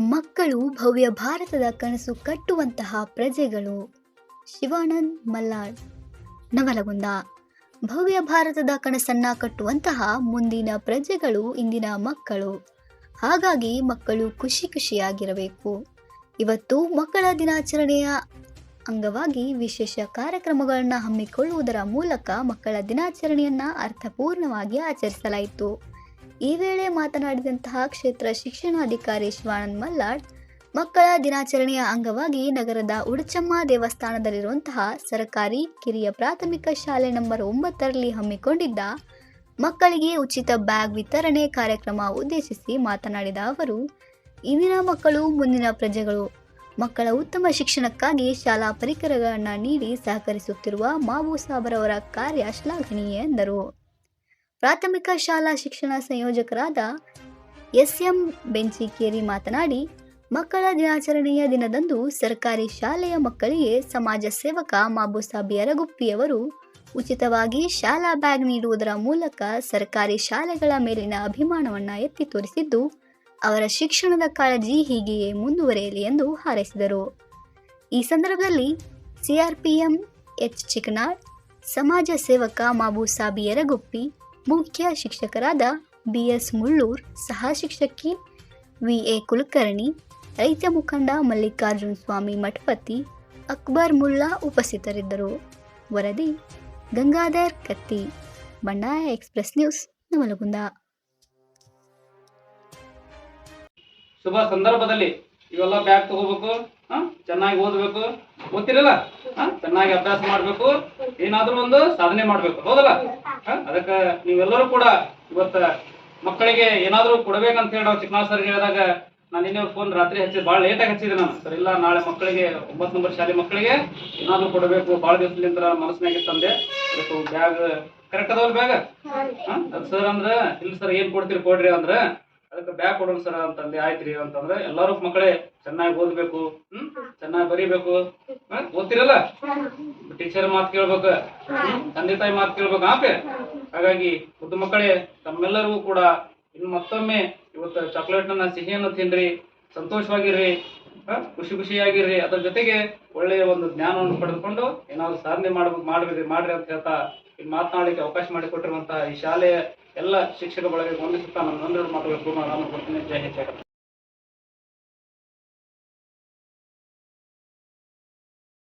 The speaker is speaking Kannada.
ಮಕ್ಕಳು ಭವ್ಯ ಭಾರತದ ಕನಸು ಕಟ್ಟುವಂತಹ ಪ್ರಜೆಗಳು. ಶಿವಾನಂದ್ ಮಲ್ಲಾಡ್ ನವಲಗುಂದ. ಭವ್ಯ ಭಾರತದ ಕನಸನ್ನ ಕಟ್ಟುವಂತಹ ಮುಂದಿನ ಪ್ರಜೆಗಳು ಇಂದಿನ ಮಕ್ಕಳು. ಹಾಗಾಗಿ ಮಕ್ಕಳು ಖುಷಿ ಖುಷಿಯಾಗಿರಬೇಕು. ಇವತ್ತು ಮಕ್ಕಳ ದಿನಾಚರಣೆಯ ಅಂಗವಾಗಿ ವಿಶೇಷ ಕಾರ್ಯಕ್ರಮಗಳನ್ನು ಹಮ್ಮಿಕೊಳ್ಳುವುದರ ಮೂಲಕ ಮಕ್ಕಳ ದಿನಾಚರಣೆಯನ್ನು ಅರ್ಥಪೂರ್ಣವಾಗಿ ಆಚರಿಸಲಾಯಿತು. ಈ ವೇಳೆ ಮಾತನಾಡಿದಂತಹ ಕ್ಷೇತ್ರ ಶಿಕ್ಷಣಾಧಿಕಾರಿ ಶಿವಾನಂದ್ ಮಲ್ಲಾಡ್, ಮಕ್ಕಳ ದಿನಾಚರಣೆಯ ಅಂಗವಾಗಿ ನಗರದ ಉಡಚಮ್ಮ ದೇವಸ್ಥಾನದಲ್ಲಿರುವಂತಹ ಸರ್ಕಾರಿ ಕಿರಿಯ ಪ್ರಾಥಮಿಕ ಶಾಲೆ ನಂಬರ್ ಒಂಬತ್ತರಲ್ಲಿ ಹಮ್ಮಿಕೊಂಡಿದ್ದ ಮಕ್ಕಳಿಗೆ ಉಚಿತ ಬ್ಯಾಗ್ ವಿತರಣೆ ಕಾರ್ಯಕ್ರಮ ಉದ್ದೇಶಿಸಿ ಮಾತನಾಡಿದ ಅವರು, ಇಂದಿನ ಮಕ್ಕಳು ಮುಂದಿನ ಪ್ರಜೆಗಳು. ಮಕ್ಕಳ ಉತ್ತಮ ಶಿಕ್ಷಣಕ್ಕಾಗಿ ಶಾಲಾ ಪರಿಕರಗಳನ್ನು ನೀಡಿ ಸಹಕರಿಸುತ್ತಿರುವ ಮಾವು ಸಾಬರವರ ಕಾರ್ಯ ಶ್ಲಾಘನೀಯ ಎಂದರು. ಪ್ರಾಥಮಿಕ ಶಾಲಾ ಶಿಕ್ಷಣ ಸಂಯೋಜಕರಾದ ಎಸ್ ಎಂ ಬೆಂಚಿಕೇರಿ ಮಾತನಾಡಿ, ಮಕ್ಕಳ ದಿನಾಚರಣೆಯ ದಿನದಂದು ಸರ್ಕಾರಿ ಶಾಲೆಯ ಮಕ್ಕಳಿಗೆ ಸಮಾಜ ಸೇವಕ ಮಾಬುಸಾಬಿ ಅರಗುಪ್ಪಿಯವರು ಉಚಿತವಾಗಿ ಶಾಲಾ ಬ್ಯಾಗ್ ನೀಡುವುದರ ಮೂಲಕ ಸರ್ಕಾರಿ ಶಾಲೆಗಳ ಮೇಲಿನ ಅಭಿಮಾನವನ್ನು ಎತ್ತಿ ತೋರಿಸಿದ್ದು, ಅವರ ಶಿಕ್ಷಣದ ಕಾಳಜಿ ಹೀಗೆಯೇ ಮುಂದುವರೆಯಲಿ ಎಂದು ಹಾರೈಸಿದರು. ಈ ಸಂದರ್ಭದಲ್ಲಿ ಸಿಆರ್ಪಿಎಂ ಎಚ್ ಚಿಕನಾಳ್ ಸಮಾಜ ಸೇವಕ ಮಾಬುಸಾಬಿ ಯರಗುಪ್ಪಿ ಮುಖ್ಯ ಶಿಕ್ಷಕರಾದ ಬಿ ಎಸ್ ಮುಳ್ಳೂರ್, ಸಹ ಶಿಕ್ಷಕಿ ವಿ. ಎ. ಕುಲಕರ್ಣಿ, ರೈತ ಮುಖಂಡ ಮಲ್ಲಿಕಾರ್ಜುನ ಸ್ವಾಮಿ ಮಠಪತಿ ಅಕ್ಬರ್ ಮುಲ್ಲಾ ಉಪಸ್ಥಿತರಿದ್ದರು. ವರದಿ, ಗಂಗಾಧರ್ ಕತ್ತಿ ಬಂಡಾಯ ಎಕ್ಸ್ಪ್ರೆಸ್ ನ್ಯೂಸ್ ನಮಲಗುಂದ ಶುಭ ಸಂದರ್ಭದಲ್ಲಿ ಇವೆಲ್ಲ ಬ್ಯಾಗ್ ತಗೋಬೇಕು ಹಾ? ಚೆನ್ನಾಗಿ ಓದ್ಬೇಕು. ಗೊತ್ತಿರಲ್ಲ ಹಾ? ಚೆನ್ನಾಗಿ ಅಭ್ಯಾಸ ಮಾಡ್ಬೇಕು. ಏನಾದ್ರೂ ಒಂದು ಸಾಧನೆ ಮಾಡ್ಬೇಕು. ಹೌದಲ್ಲ? ಅದಕ್ಕ ನೀವೆಲ್ಲರೂ ಕೂಡ ಇವತ್ತ ಮಕ್ಕಳಿಗೆ ಏನಾದ್ರೂ ಕೊಡ್ಬೇಕಂತ ಹೇಳಿ ನಾವು ಚಿಕ್ಕನಾಳ್ ಸರ್ ಹೇಳಿದಾಗ ನಾನು ನಿನ್ನೆ ಫೋನ್ ರಾತ್ರಿ ಹಚ್ಚಿದ್ ಭಾಳ ಲೇಟಾಗಿ ಹಚ್ಚಿದೆ ನಾನು. ಸರ್ ಇಲ್ಲ ನಾಳೆ ಮಕ್ಕಳಿಗೆ ಒಂಬತ್ತು ನಂಬರ್ ಶಾಲೆ ಮಕ್ಕಳಿಗೆ ಏನಾದ್ರೂ ಕೊಡಬೇಕು. ಭಾಳ ದಿವಸದಿಂದ ಮನಸ್ಸಿನಾಗೆ ತಂದೆ. ಅದಕ್ಕೆ ಬ್ಯಾಗ್ ಕರೆಕ್ಟ್ ಅದಾವಲ್ಲ ಬ್ಯಾಗ್? ಹಾ ಅದು ಸರ್ ಅಂದ್ರ ಇಲ್ಲ ಸರ್ ಏನ್ ಕೊಡ್ತೀರಿ ಕೊಡ್ರಿ ಅಂದ್ರ ಅದಕ್ಕೆ ಬ್ಯಾಗ್ ಕೊಡೋಣ ಸರ್ ಅಂತಂದೆ ಆಯ್ತ್ರಿ ಅಂತಂದ್ರೆ ಎಲ್ಲಾರು ಮಕ್ಕಳೇ, ಚೆನ್ನಾಗಿ ಓದ್ಬೇಕು ಚೆನ್ನಾಗಿ ಬರೀಬೇಕು? ಓದ್ತಿರಲ್ಲ ಟೀಚರ್ ಮಾತು ಕೇಳ್ಬೇಕು? ತಂದೆ ತಾಯಿ ಮಾತು ಕೇಳ್ಬೇಕು ಆಪೆ ಹಾಗಾಗಿ ಮುದ್ದು ಮಕ್ಕಳೇ, ತಮ್ಮೆಲ್ಲರಿಗೂ ಕೂಡ ಇನ್ನು ಮತ್ತೊಮ್ಮೆ ಇವತ್ತು ಚಾಕ್ಲೇಟ್ನ ಸಿಹಿಯನ್ನು ತಿನ್ರಿ, ಸಂತೋಷವಾಗಿರ್ರಿ? ಖುಷಿ ಖುಷಿಯಾಗಿರ್ರಿ. ಅದ್ರ ಜೊತೆಗೆ ಒಳ್ಳೆಯ ಒಂದು ಜ್ಞಾನವನ್ನು ಪಡೆದುಕೊಂಡು ಏನಾದ್ರು ಸಾಧನೆ ಮಾಡಬೇಕು ಮಾಡ್ರಿ ಮಾಡ್ರಿ ಅಂತ ಹೇಳ್ತಾ ಇಲ್ಲಿ ಮಾತನಾಡಲಿಕ್ಕೆ ಅವಕಾಶ ಮಾಡಿಕೊಟ್ಟಿರುವಂತಹ ಈ ಶಾಲೆಯ ಎಲ್ಲ ಶಿಕ್ಷಕ ಬಳಗ ವಂದಿಸುತ್ತಾ ನನ್ನ ಮಾತುಗಳು ಪೂರ್ಣ ನಾನು ಕೊಡ್ತೀನಿ. ಜಯ ಹೆಚ್ಚಾಗ